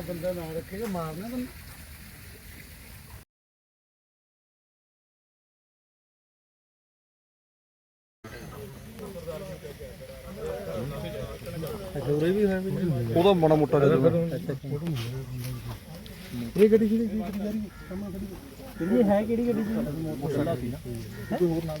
ਦਾ ਬੰਦਾ ਨਾ ਰੱਖੇਗਾ ਮਾਰਨਾ ਤੈਨੂੰ ਉਹਦਾ ਮਾੜਾ ਮੋਟਾ ਜਿਹਾ ਇਹ ਗੱਡੀ ਜਿਹੜੀ ਕੀ ਜਾ ਰਹੀ ਹੈ ਸਾਹਮਣੇ ਖੜੀ ਹੈ ਇਹ ਹੈ ਕਿਹੜੀ ਗੱਡੀ ਸੀ? ਮੋਟਰ ਸੀ ਨਾ। ਕੋਈ ਹੋਰ ਨਾਲ।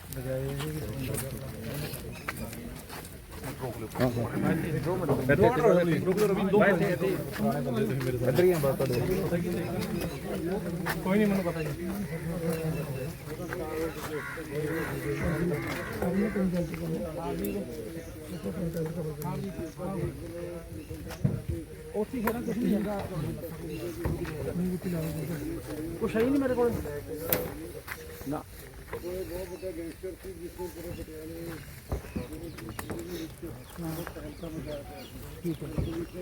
ਉੱਥੇ ਖੜਾ ਕੁਝ ਨਹੀਂ ਹੈਗਾ ਕੁਛ ਹੈ ਹੀ ਨਹੀਂ ਮੇਰੇ ਕੋਲ। ਨਾ। वो एक बहुत बड़ा गैंगस्टर थी जिसने पूरे पटियाले ठीक है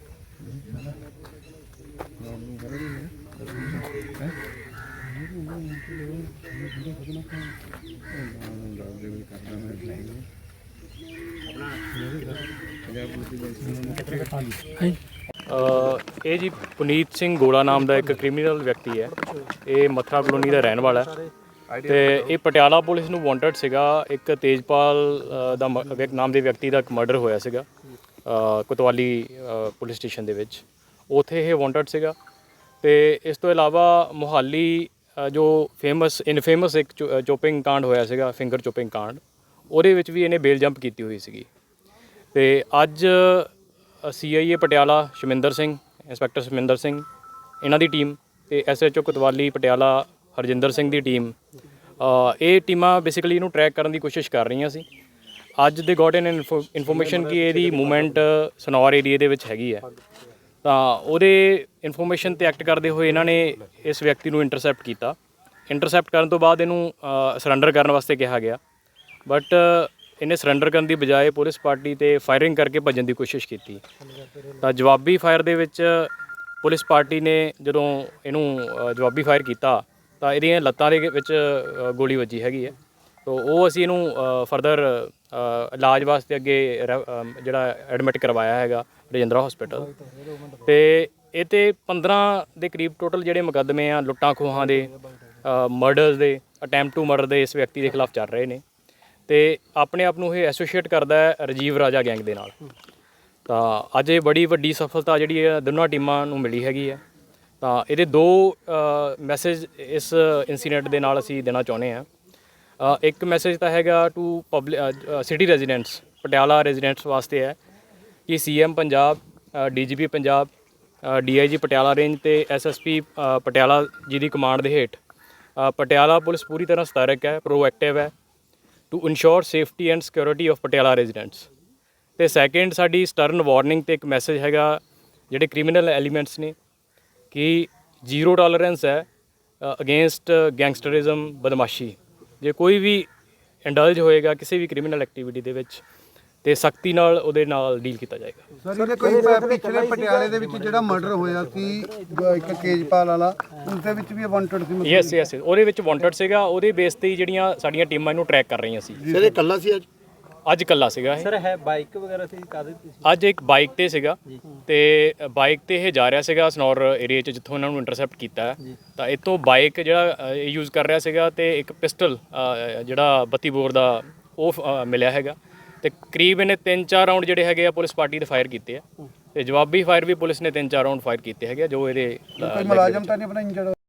ਅ, ਇਹ ਜੀ ਪੁਨੀਤ ਸਿੰਘ ਗੋਲਾ ਨਾਮ ਦਾ ਇੱਕ ਕ੍ਰਿਮੀਨਲ ਵਿਅਕਤੀ ਹੈ। ਇਹ ਮੱਥਰਾ ਕਲੋਨੀ ਦਾ ਰਹਿਣ ਵਾਲਾ ਹੈ ਤੇ ਇਹ ਪਟਿਆਲਾ ਪੁਲਿਸ ਨੂੰ ਵਾਂਟਡ ਸੀਗਾ। ਇੱਕ ਤੇਜਪਾਲ ਅ, ਦਾ ਮ- ਵਿਅਕ- ਨਾਮ ਦੇ ਵਿਅਕਤੀ ਦਾ ਇੱਕ ਮਰਡਰ ਹੋਇਆ ਸੀਗਾ। ਕੋਤਵਾਲੀ ਪੁਲਿਸ ਸਟੇਸ਼ਨ ਦੇ ਵਿੱਚ। ਉਥੇ ਇਹ ਵਾਂਟਡ ਸੀਗਾ। ਤੇ ਇਸ ਤੋਂ ਇਲਾਵਾ ਮੁਹਾਲੀ ਜੋ ਫੇਮਸ ਇਨਫੇਮਸ ਇੱਕ ਚੋਪਿੰਗ ਕਾਂਡ ਹੋਇਆ ਸੀਗਾ ਫਿੰਗਰ ਚੋਪਿੰਗ ਕਾਂਡ, ਉਹਦੇ ਵਿੱਚ ਵੀ ਇਹਨੇ ਬੇਲ ਜੰਪ ਕੀਤੀ ਹੋਈ ਸੀਗੀ। ਤੇ ਅੱਜ ਸੀਆਈਏ ਪਟਿਆਲਾ ਸ਼ਮਿੰਦਰ ਸਿੰਘ, ਇੰਸਪੈਕਟਰ ਸ਼ਮਿੰਦਰ ਸਿੰਘ, ਇਹਨਾਂ ਦੀ ਟੀਮ ਤੇ ਐਸਐਚਓ ਕੋਤਵਾਲੀ, ਪਟਿਆਲਾ ਹਰਜਿੰਦਰ ਸਿੰਘ ਦੀ ਟੀਮ ਇਹ ਟੀਮਾਂ ਬੇਸਿਕਲੀ ਇਹਨੂੰ ਟਰੈਕ ਕਰਨ ਦੀ ਕੋਸ਼ਿਸ਼ ਕਰ ਰਹੀਆਂ ਸੀ। ਅੱਜ ਦੇ ਗੋਟ ਇਨ ਇਨਫੋਰਮੇਸ਼ਨ ਕਿ ਇਹਦੀ ਮੂਵਮੈਂਟ, ਸਨੌਰ ਏਰੀਏ ਦੇ ਵਿੱਚ ਹੈਗੀ ਹੈ। ਤਾਂ ਉਹਦੇ ਇਨਫੋਰਮੇਸ਼ਨ ਤੇ ਐਕਟ ਕਰਦੇ ਹੋਏ ਇਹਨਾਂ ਨੇ ਇਸ ਵਿਅਕਤੀ ਨੂੰ ਇੰਟਰਸੈਪਟ ਕੀਤਾ। ਇੰਟਰਸੈਪਟ ਕਰਨ ਤੋਂ ਬਾਅਦ ਇਹਨੂੰ ਸਰੈਂਡਰ ਕਰਨ ਵਾਸਤੇ ਕਿਹਾ ਗਿਆ। ਬਟ ਇਹਨੇ ਸਰੈਂਡਰ ਕਰਨ ਦੀ ਬਜਾਏ ਪੁਲਿਸ ਪਾਰਟੀ ਤੇ ਫਾਇਰਿੰਗ ਕਰਕੇ ਭੱਜਣ ਦੀ ਕੋਸ਼ਿਸ਼ ਕੀਤੀ। ਤਾਂ ਜਵਾਬੀ ਫਾਇਰ ਦੇ ਵਿੱਚ ਪੁਲਿਸ ਪਾਰਟੀ ਨੇ ਜਦੋਂ ਇਹਨੂੰ ਜਵਾਬੀ ਫਾਇਰ ਕੀਤਾ, ਤਾਂ ਇਹਦੀਆਂ ਲੱਤਾਂ ਦੇ ਵਿੱਚ ਗੋਲੀ ਵੱਜੀ ਹੈਗੀ ਹੈ। ਤੋ ਉਹ ਅਸੀਂ ਇਹਨੂੰ ਫਰਦਰ ਇਲਾਜ ਵਾਸਤੇ ਅੱਗੇ ਰੈ- ਜਿਹੜਾ ਐਡਮਿਟ ਕਰਵਾਇਆ ਹੈਗਾ ਰਜਿੰਦਰਾ ਹਸਪੀਟਲ ਤੇ ਇਹ ਤੇ 15 ਦੇ ਕਰੀਬ ਟੋਟਲ ਜਿਹੜੇ ਮੁਕੱਦਮੇ ਆ, ਲੁੱਟਾਂ ਖੋਹਾਂ ਦੇ ਮਰਡਰਸ ਦੇ ਅਟੈਂਪਟ ਟੂ ਮਰਡਰ ਦੇ ਇਸ ਵਿਅਕਤੀ ਦੇ ਖਿਲਾਫ ਚੱਲ ਰਹੇ ਨੇ। ਤੇ ਆਪਣੇ ਆਪ ਨੂੰ ਇਹ ਐਸੋਸੀਏਟ ਕਰਦਾ ਹੈ ਰਜੀਵ ਰਾਜਾ ਗੈਂਗ ਦੇ ਨਾਲ। ਤਾਂ ਅੱਜ ਇਹ ਬੜੀ ਵੱਡੀ ਸਫਲਤਾ ਜਿਹੜੀ ਹੈ ਦੋਨਾਂ ਟੀਮਾਂ ਨੂੰ ਮਿਲੀ ਹੈਗੀ ਹੈ। ਤਾਂ ਇਹਦੇ ਦੋ ਮੈਸੇਜ ਇਸ ਇਨਸੀਡੈਂਟ ਦੇ ਨਾਲ ਅਸੀਂ ਦੇਣਾ ਚਾਹੁੰਦੇ ਹਾਂ। ਇੱਕ ਮੈਸੇਜ ਤਾਂ ਹੈਗਾ to public city residents Patiala residents ਵਾਸਤੇ ਹੈ ਕਿ CM Punjab DGP Punjab DIG Patiala range ਤੇ ਐਸਐਸਪੀ ਪਟਿਆਲਾ ਜੀ ਦੀ ਕਮਾਂਡ ਦੇ ਹੇਠ ਪਟਿਆਲਾ ਪੁਲਿਸ ਪੂਰੀ ਤਰ੍ਹਾਂ ਸਤਰਕ ਹੈ ਪ੍ਰੋਐਕਟਿਵ ਹੈ to ensure safety and security of Patiala residents ਤੇ ਸੈਕੰਡ ਸਾਡੀ ਸਟਰਨ ਵਾਰਨਿੰਗ ਤੇ ਇੱਕ ਮੈਸੇਜ ਹੈਗਾ ਜਿਹੜੇ ਕ੍ਰਿਮੀਨਲ ਐਲੀਮੈਂਟਸ ਨੇ ਕਿ ਜ਼ੀਰੋ ਟੋਲਰੈਂਸ ਹੈ ਅਗੇਂਸਟ ਗੈਂਗਸਟਰਿਜ਼ਮ ਬਦਮਾਸ਼ੀ। ਜੇ ਕੋਈ ਵੀ ਇੰਡਲਜ ਹੋਏਗਾ ਕਿਸੇ ਵੀ ਕ੍ਰਿਮੀਨਲ ਐਕਟੀਵਿਟੀ ਦੇ ਵਿੱਚ ਤੇ ਸਖਤੀ ਨਾਲ ਉਹਦੇ ਨਾਲ ਡੀਲ ਕੀਤਾ ਜਾਏਗਾ। ਸਰ ਕੋਈ ਪਿਛਲੇ ਪਟਿਆਲੇ ਦੇ ਵਿੱਚ ਜਿਹੜਾ ਮਰਡਰ ਹੋਇਆ ਸੀ ਇੱਕ ਕੇਜਪਾਲ ਵਾਲਾ ਉਸ ਦੇ ਵਿੱਚ ਵੀ ਵਾਂਟਡ ਸੀ ਯੈਸ ਯੈਸ ਉਹਦੇ ਵਿੱਚ ਵਾਂਟਡ ਸੀਗਾ ਉਹਦੇ ਬੇਸ ਤੇ ਹੀ ਜਿਹੜੀਆਂ ਸਾਡੀਆਂ ਟੀਮਾਂ ਇਹਨੂੰ ਟਰੈਕ ਕਰ ਰਹੀਆਂ ਸੀ। ਸਰ ਇਹ ਕੱਲਾ ਸੀ ਅੱਜ? ਅੱਜ ਕੱਲਾ ਸੀਗਾ ਇਹ। ਸਰ ਹੈ ਬਾਈਕ ਵਗੈਰਾ ਸੀ ਕਾਦੇ ਤੇ ਸੀ? ਅੱਜ ਇੱਕ ਬਾਈਕ ਤੇ ਸੀਗਾ ਤੇ ਬਾਈਕ ਤੇ ਇਹ ਜਾ ਰਿਹਾ ਸੀਗਾ ਸਨੌਰ ਏਰੀਆ 'ਚ ਜਿੱਥੋਂ ਇਹਨਾਂ ਨੂੰ ਇੰਟਰਸੈਪਟ ਕੀਤਾ। ਹੈ ਤਾਂ ਇਤੋਂ ਬਾਈਕ ਜਿਹੜਾ ਅ, ਇਹ ਯੂਜ਼ ਕਰ ਰਿਹਾ ਸੀਗਾ ਤੇ ਇੱਕ ਪਿਸਟਲ ਜਿਹੜਾ 32 ਬੋਰ ਦਾ ਉਹ ਅ, ਮਿਲਿਆ ਹੈਗਾ। ਤੇ ਕਰੀਬ ਇਹਨੇ 3-4 ਰਾਉਂਡ ਜਿਹੜੇ ਹੈਗੇ ਆ ਪੁਲਿਸ ਪਾਰਟੀ ਦੇ ਫਾਇਰ ਕੀਤੇ ਆ। ਤੇ ਜਵਾਬੀ ਫਾਇਰ ਵੀ ਪੁਲਿਸ ਨੇ 3-4 ਰਾਉਂਡ ਫਾਇਰ ਕੀਤੇ ਹੈਗੇ ਆ, ਜੋ ਇਹਦੇ ਅ, ਕੋਈ ਮੁਲਾਜ਼ਮ ਤਾਂ ਨਹੀਂ ਆਪਣਾ ਇੰਜਰਡ